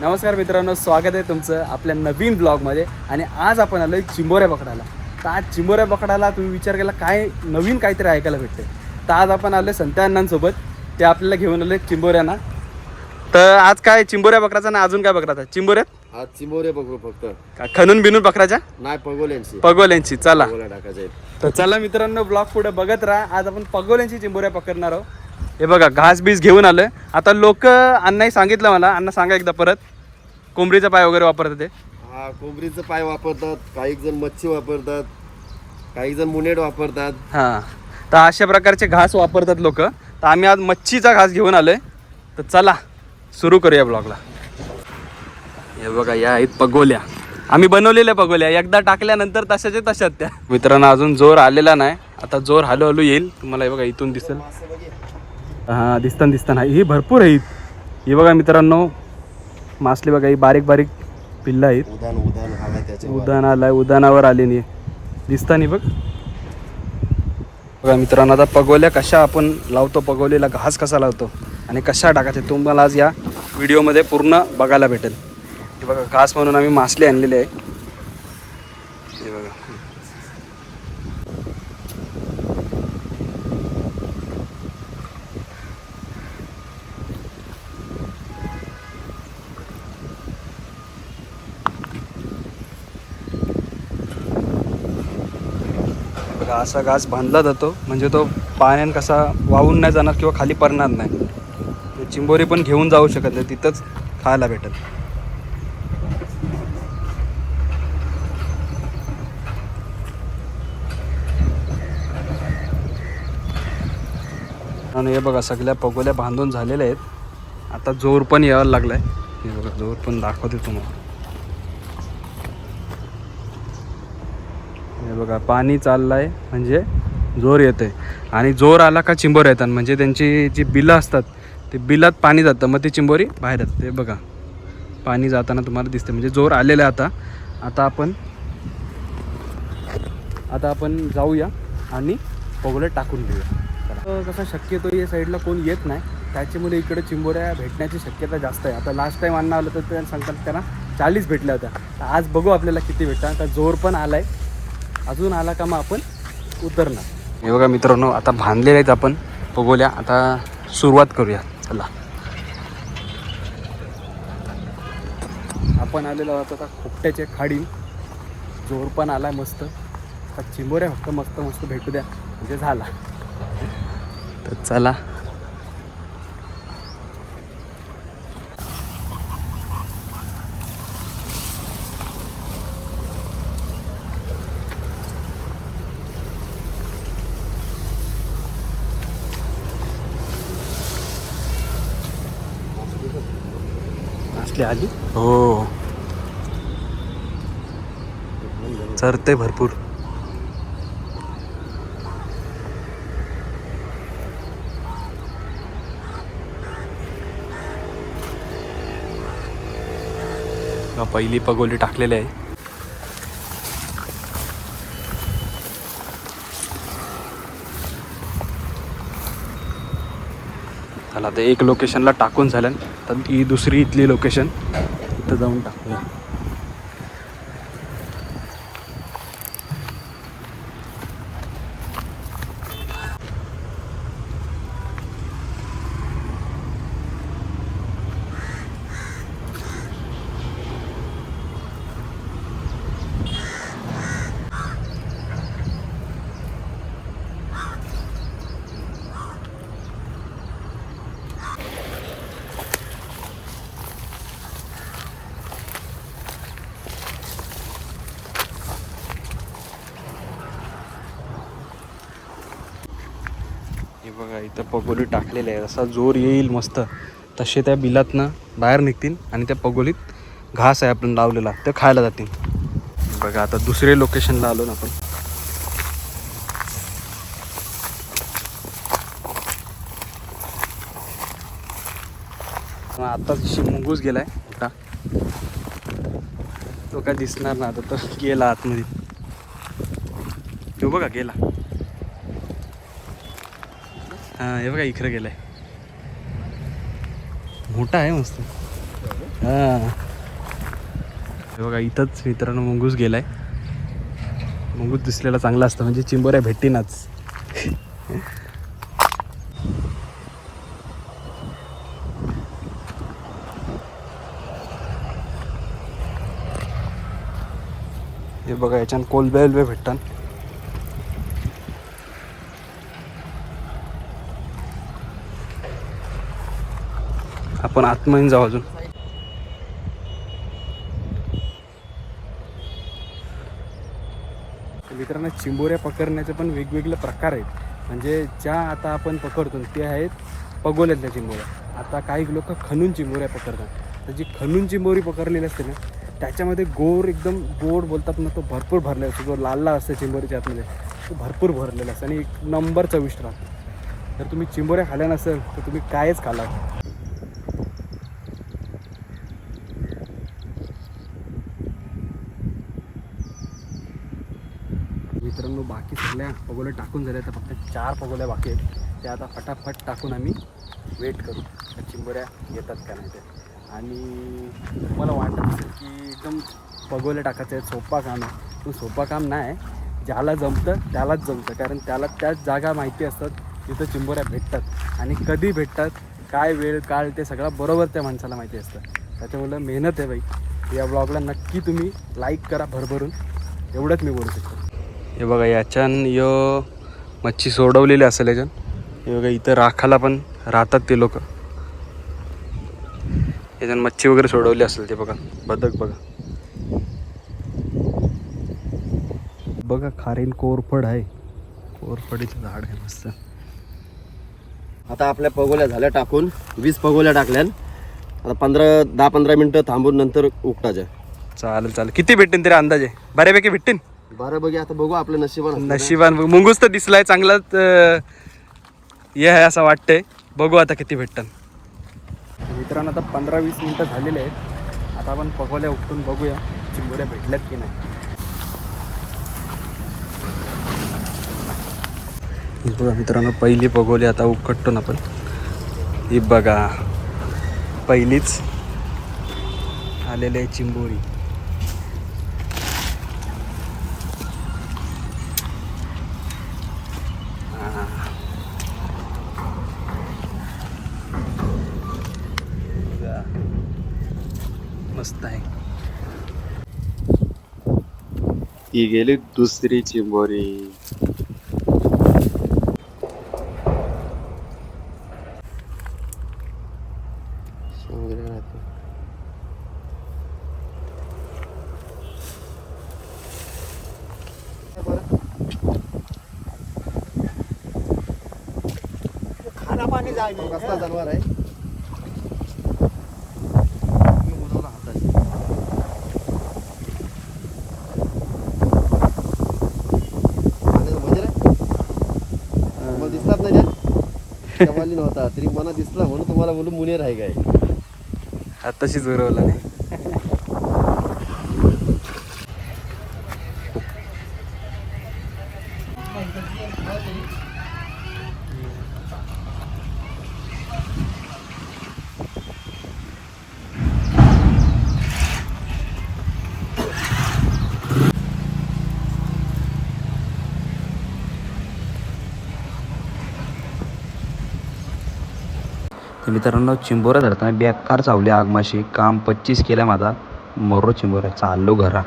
नमस्कार मित्रांनो स्वागत आहे तुमचं आपल्या नवीन ब्लॉगमध्ये. आणि आज आपण आलो चिंबोऱ्या पकडायला. तर आज चिंबोऱ्या पकडायला तुम्ही विचार केला काय नवीन काहीतरी ऐकायला भेटते तर आज आपण आलो संत्या अण्णांसोबत. ते आपल्याला घेऊन आले चिंबोऱ्यांना. तर आज काय चिंबोऱ्या बकराचा ना अजून काय बकराचा चिंबोऱ्यात? आज चिमोरे बघू फक्त. का खणून बिनून बकराच्या नाही पगोल्यांची पगोल्यांची चला. आहेत. तर चला मित्रांनो ब्लॉग पुढे बघत राहा. आज आपण पगोल्यांची चिंबोऱ्या पकडणार आहोत. हे बघा घास बीस घेऊन आलोय. आता लोक अण्णाही सांगितलं मला. अण्णा सांगा एकदा परत. कोंबडीचा पाय वगैरे वापरतात ते? हा कोंबडीचं पाय वापरतात काही जण मच्छी वापरतात काही जण मुनेट वापरतात. हां. तर अशा प्रकारचे घास वापरतात लोक. तर आम्ही आज मच्छीचा घास घेऊन आलोय. तर चला सुरू करूया ब्लॉगला. हे बघा या आहेत पगोल्या. आम्ही बनवलेल्या पगोल्या. एकदा टाकल्यानंतर तशाचे तशाच त्या. मित्रांनो अजून जोर आलेला नाही. आता जोर हळूहळू येईल. तुम्हाला हे बघा इथून दिसेल. हां दिसताना दिसताना ही भरपूर आहेत. ही बघा मित्रांनो मासली बघा ही बारीक बारीक पिल्लं आहेत. उदान आलाय उदानावर आले नाही. दिसतानी बघ. बघा मित्रांनो आता पगोल्या कशा आपण लावतो पगोलीला घास कसा लावतो आणि कशा टाकायचे तुम्हाला आज या व्हिडिओमध्ये पूर्ण बघायला भेटेल. हे बघा घास म्हणून आम्ही मासले आणलेले आहे हे बघा बघा असा घास बांधला जातो. म्हणजे तो पाण्याने कसा वाहून नाही जाणार किंवा खाली पडणार नाही. चिंबोरी पण घेऊन जाऊ शकत नाही तिथंच खायला भेटेल आणि हे बघा सगळ्या पगोल्या बांधून झालेल्या आहेत. आता जोर पण यायला लागलाय. हे बघा जोर पण दाखवते तुम्हाला. हे बघा पाणी चाललंय म्हणजे जोर येते आणि जोर आला का चिंबोर येतात. म्हणजे त्यांची जी बिलं असतात ते बिलात पाणी जातं. मग ती चिंबोरी बाहेर येतात. ते बघा पाणी जाताना तुम्हाला दिसते म्हणजे जोर आलेला आता. आता आपण आता आपण जाऊया आणि पगोले टाकून घेऊया. तर कसं शक्यतो या साईडला कोण येत नाही. त्याच्यामुळे इकडे चिंबोऱ्या भेटण्याची शक्यता जास्त आहे. आता लास्ट टाईम आणणं आलं तर ते सांगतात त्यांना चाळीस भेटल्या होत्या. आज बघू आपल्याला किती भेटतात. आता जोर पण आलाय. अजून आला का मग आपण उतरणार. हे बघा मित्रांनो आता बांधलेले आहेत आपण पगोल्या आता सुरुवात करूया. चला. आपण आलेलो आहोत आता खोपट्याच्या खाडी जोर पण आलाय मस्त. आता चिंबोऱ्या फक्त मस्त मस्त भेटू द्या. म्हणजे झाला. तर चला. असली आली? हो. चरते भरपूर. पहिली पगोली टाकलेली आहे. चला आता एक लोकेशनला टाकून झालं तर ही दुसरी इथली लोकेशन इथं जाऊन टाकूया. हे बघा इथं पगोली टाकलेले आहे जसा जोर येईल मस्त. तसे त्या बिलातनं बाहेर निघतील आणि त्या पगोलीत घास आहे आपण लावलेला ते खायला जातील. बघा आता दुसरे लोकेशनला आलो ना आपण. आता मुंगूस गेलाय मोठा तो काय दिसणार ना आता तर गेला आतमध्ये. तो बघा गेला. हा हे बघा इकडे गेलाय. मोठा आहे मस्त. हे. बघा इथंच मित्रांनो मुंगूस गेलाय. मुंगूस दिसलेला चांगला असतं म्हणजे चिंबोऱ्या भेटीनाच हे बघा याच्यानं कोलबे बिलबे भेटतात. आपण आतमध्ये जाऊ अजून. मित्रांनो चिंबोऱ्या पकडण्याचे पण वेगवेगळे प्रकार आहेत. म्हणजे ज्या आता आपण पकडतो ते आहेत पगोल्यातल्या चिंबोऱ्या. आता काही लोक खणून चिंबोऱ्या पकडतात. तर जी खणून चिंबोरी पकडलेली असते ना त्याच्यामध्ये गोर एकदम गोड बोलतात ना तो भरपूर भरलेला असतो. जो लाल लाल असतो चिंबोरीच्या आतमध्ये तो भरपूर भरलेला असतो. आणि एक नंबर चविष्ट राहतो. जर तुम्ही चिंबोऱ्या खाल्या नसेल तर तुम्ही कायच खाला मित्रांनो बाकी सगळ्या पगोल्या टाकून झाल्या तर फक्त चार पगोल्या बाकी आहेत. त्या आता फटाफट टाकून आम्ही वेट करू. त्या चिंबोऱ्या येतात का नाही ते. आणि तुम्हाला वाटत असेल की एकदम पगोल्या टाकायचं आहेत सोपा काम आहे. पण सोपा काम नाही. ज्याला जमतं त्यालाच जमतं. कारण त्याला त्याच जागा माहिती असतात तिथं चिंबोऱ्या भेटतात. आणि कधी भेटतात काय वेळ काळ ते सगळं बरोबर त्या माणसाला माहिती असतं. त्याच्यामुळं मेहनत आहे बाई. या ब्लॉगला नक्की तुम्ही लाईक करा भरभरून. एवढंच मी बोलू शकतो. हे बघा याच्यान य मच्छी सोडवलेली असेल याच्यान. हे बघा इथं राखाला पण राहतात ते लोक. याच्यान मच्छी वगैरे सोडवली असेल ते बघा. बदक बघा. बघा खारीन कोरफड आहे. कोरफडीचं झाड आहे मस्त. आता आपल्या पगोल्या झाल्या टाकून वीस पगोल्या टाकल्या आता पंधरा दहा पंधरा मिनटं थांबून नंतर उपटायच्या चालेल चालेल. किती भेटतील तरी अंदाजे? बऱ्यापैकी भेटतील? बरं बघी आता बघू आपलं नशिबान. नशिबान मुंगूस तर दिसलाय चांगलाच अं, हे आहे असं वाटतंय. बघू आता किती भेटतात मित्रांनो आता पंधरा वीस मिनटं झालेले आहेत. आता आपण पगोल्या उपटून बघूया चिंबोऱ्या भेटल्यात की नाही. बघा मित्रांनो पहिली पगोली आता उकडतो ना आपण. ही बघा पहिलीच आलेली आहे चिंबोरी हा. बघा. मस्त आहे ही गेली दुसरी चिंबोरी कसला जनावर आहे मी मुलाला हाताशी. आणि म्हणजे रे, मला दिसलाच नाही त्या नव्हता तरी मला दिसला म्हणून तुम्हाला बोलून मुनेर आहे काय? आत्ताशी जुरवला नाही. तर मित्रांनो चिंबोरा धरताना बेकार चावली आगमाशी. काम पच्चीस केला माझा मोरो चिंबोरा चाललो घरा.